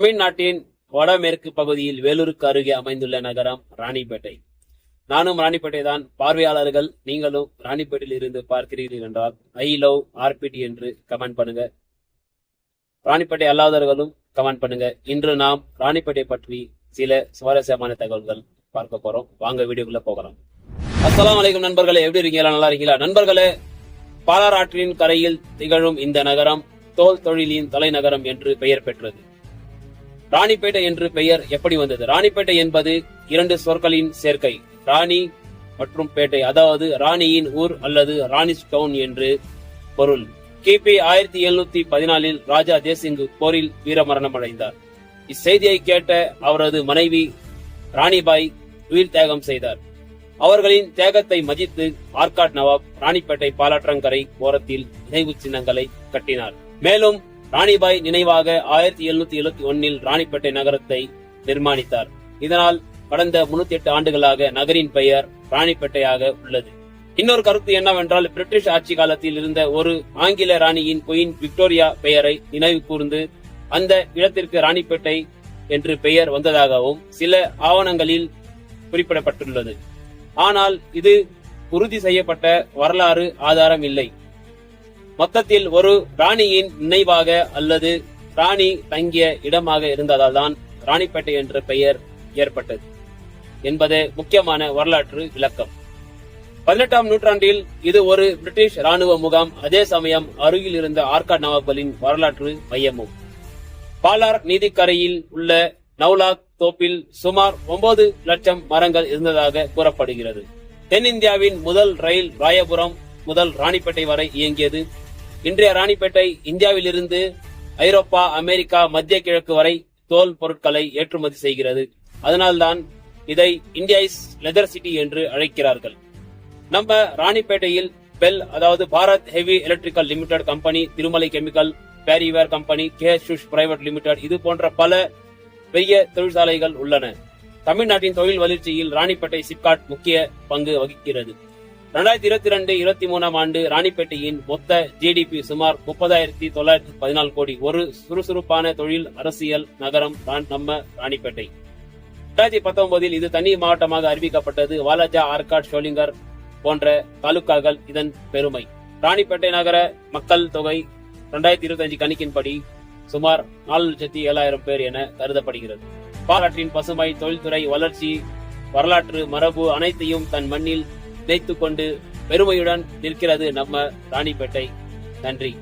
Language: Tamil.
தமிழ்நாட்டின் வடமேற்கு பகுதியில் வேலூருக்கு அருகே அமைந்துள்ள நகரம் ராணிப்பேட்டை. நானும் ராணிப்பேட்டை தான் பார்வையாளர்கள் நீங்களும் ராணிப்பேட்டையில் இருந்து பார்க்கிறீர்கள் என்றால் ஐ லவ் ஆர்பிடி என்று கமெண்ட் பண்ணுங்க. ராணிப்பேட்டை அல்லாதவர்களும் கமெண்ட் பண்ணுங்க. இன்று நாம் ராணிப்பேட்டை பற்றி சில சுவாரஸ்யமான தகவல்கள் பார்க்க போறோம். வாங்க வீடியோக்குள்ள போகலாம். அஸ்லாம் அலைக்கும் நண்பர்களே எப்படி இருக்கீங்களா நல்லா இருக்கீங்களா? நண்பர்களே பாலாராற்றின் கரையில் திகழும் இந்த நகரம் தோல் தொழிலின் தலைநகரம் என்று பெயர் பெற்றது. ராணிப்பேட்டை என்று பெயர் எப்படி வந்தது? ராணிப்பேட்டை என்பது இரண்டு சொற்களின் சேர்க்கை. ராணி மற்றும் பேட்டை. அதாவது ராணியின் ஊர் அல்லது ராணிஸ் டவுன் என்று பொருள். கிபி ஆயிரத்தி எழுநூத்தி பதினாலில் ராஜா தேசிங்கு போரில் வீரமரணம் அடைந்தார். இச்செய்தியை கேட்ட அவரது மனைவி ராணிபாய் உயிர் தியாகம் செய்தார். அவர்களின் தியாகத்தை மதித்து ஆர்காட் நவாப் ராணிப்பேட்டை பாலாற்றங்கரை ஓரத்தில் நினைவு சின்னங்களை கட்டினார். மேலும் ராணிபாய் நினைவாக ஆயிரத்தி எழுநூத்தி எழுபத்தி ஒன்னில் ராணிப்பேட்டை நகரத்தை நிர்மாணித்தார். இதனால் கடந்த முன்னூத்தி எட்டு ஆண்டுகளாக நகரின் பெயர் ராணிப்பேட்டையாக உள்ளது. இன்னொரு கருத்து என்னவென்றால் பிரிட்டிஷ் ஆட்சி காலத்தில் இருந்த ஒரு ஆங்கில ராணியின் குயின் விக்டோரியா பெயரை நினைவு கூர்ந்து அந்த இடத்திற்கு ராணிப்பேட்டை என்று பெயர் வந்ததாகவும் சில ஆவணங்களில் குறிப்பிடப்பட்டுள்ளது. ஆனால் இது உறுதி செய்யப்பட்ட வரலாறு ஆதாரம் இல்லை. மொத்தத்தில் ஒரு ராணியின் நினைவாக அல்லது ராணி தங்கிய இடமாக இருந்ததால் தான் ராணிப்பேட்டை என்ற பெயர் ஏற்பட்டது என்பது முக்கியமான வரலாற்று விளக்கம். பதினெட்டாம் நூற்றாண்டில் இது ஒரு பிரிட்டிஷ் ராணுவ முகாம். அதே சமயம் அருகில் இருந்த ஆர்காட் நவாபலின் வரலாற்று மையமும். பாலார் நீதிக்கரையில் உள்ள நவ்லாக் தோப்பில் சுமார் ஒன்பது லட்சம் மரங்கள் இருந்ததாக கூறப்படுகிறது. தென்னிந்தியாவின் முதல் ரயில் ராயபுரம் முதல் ராணிப்பேட்டை வரை இயங்கியது இன்றைய ராணிப்பேட்டை இந்தியாவிலிருந்து ஐரோப்பா அமெரிக்கா மத்திய கிழக்கு வரை தோல் பொருட்களை ஏற்றுமதி செய்கிறது. அதனால்தான் இதை இந்தியா இஸ் லெதர் சிட்டி என்று அழைக்கிறார்கள். நம்ம ராணிப்பேட்டையில் பெல் அதாவது Bharat heavy electrical limited company Tirumalai chemical Parryware company K சுஷ் பிரைவேட் லிமிடெட் இது போன்ற பல பெரிய தொழிற்சாலைகள் உள்ளன. தமிழ்நாட்டின் தொழில் வளர்ச்சியில் ராணிப்பேட்டை சிப்காட் முக்கிய பங்கு வகிக்கிறது. இரண்டாயிரத்தி இருபத்தி ரெண்டு இருபத்தி மூணாம் ஆண்டு ராணிப்பேட்டையின் மொத்த ஜிடிபி சுமார் முப்பதாயிரத்தி தொள்ளாயிரத்தி பதினாலு கோடி. ஒரு சுறுசுறுப்பான தொழில் அரசியல் நகரம் நம்ம ராணிப்பேட்டை. இரண்டாயிரத்தி பத்தொன்பதில் இது தனி மாவட்டமாக அறிவிக்கப்பட்டது. வாலாஜா ஆர்காட் ஷோலிங்கர் போன்ற தாலுக்காக்கள் இதன் பெருமை. ராணிப்பேட்டை நகர மக்கள் தொகை இரண்டாயிரத்தி இருபத்தி அஞ்சு கணிக்கின்படி சுமார் நாலு லட்சத்தி ஏழாயிரம் பேர் என கருதப்படுகிறது. பாலாற்றின் பசுமை தொழில்துறை வளர்ச்சி வரலாற்று மரபு அனைத்தையும் தன் மண்ணில் நினைத்து கொண்டு பெருமையுடன் நிற்கிறது நம்ம ராணிப்பேட்டை. நன்றி.